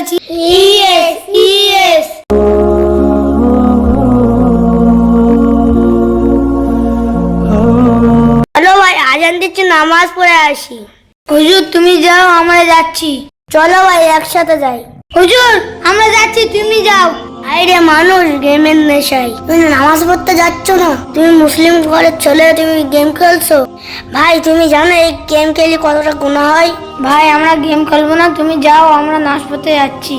কাছাকাছি ইয়েস চলো ভাই, আজান দিচ্ছে, নামাজ পড়ে আসি। হুজুর, তুমি যাও, আমরা যাচ্ছি। চলো ভাই, একসাথে যাই। হুজুর, আমরা যাচ্ছি, তুমি যাও। আইরে মানুষ গেমের নেশায়। তুমি নামাজ পড়তে যাচ্ছ না? তুমি মুসলিম ঘরের ছেলে তুমি গেম খেলছো? ভাই, তুমি জানো এই গেম খেলে কতটা গুণা হয়? ভাই, আমরা গেম খেলব না, তুমি যাও, আমরা নাচ পড়তে যাচ্ছি।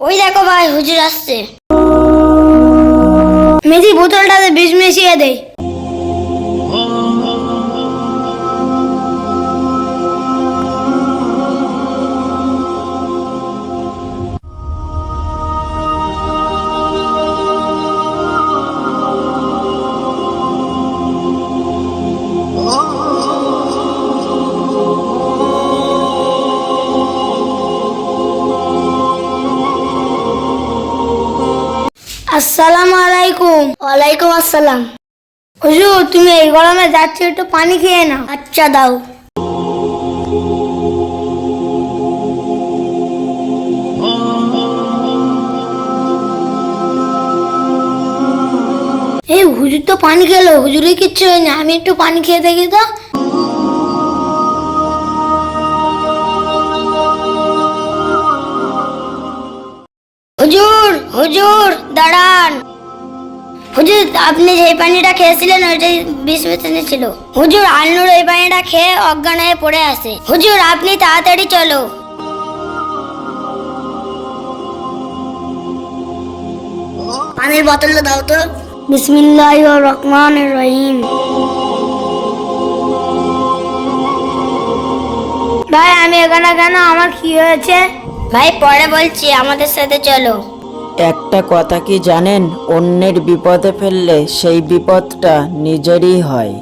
ওই দেখো ভাই, হুজুর আসছে। মেথি বোতলটাতে বিষ মিশিয়ে দেয়। আসসালামু আলাইকুম। ওয়ালাইকুম আসসালাম। হুজুর তুমি এই গরমে যাচ্ছ একটু পানি খেয়ে নাও। আচ্ছা দাও। এই হুজুর তো পানি খেলো। হুজুরের কিচ্ছু হয়নি। আমি একটু পানি খেয়ে দেখি তো। হুজুর হুজুর। দাঁড়ান। হুজুর আপনি যে পানিটা খেয়েছিলেন ওইটাই বিষ মেশানো ছিল। হুজুর আলনুর ওই পানিটা খেয়ে অজ্ঞান হয়ে পড়ে আছে। হুজুর আপনি তাড়াতাড়ি চলো। পানির বোতলটা দাও তো। বিসমিল্লাহ রহমান রহিম। ভাই আমি এখানে কেন? আমার কি হয়েছে? ভাই পরে বলছি আমাদের সাথে চলো। একটা কথা কি জানেন? অন্যের বিপদে ফেললে সেই বিপদটা নিজেরই হয়।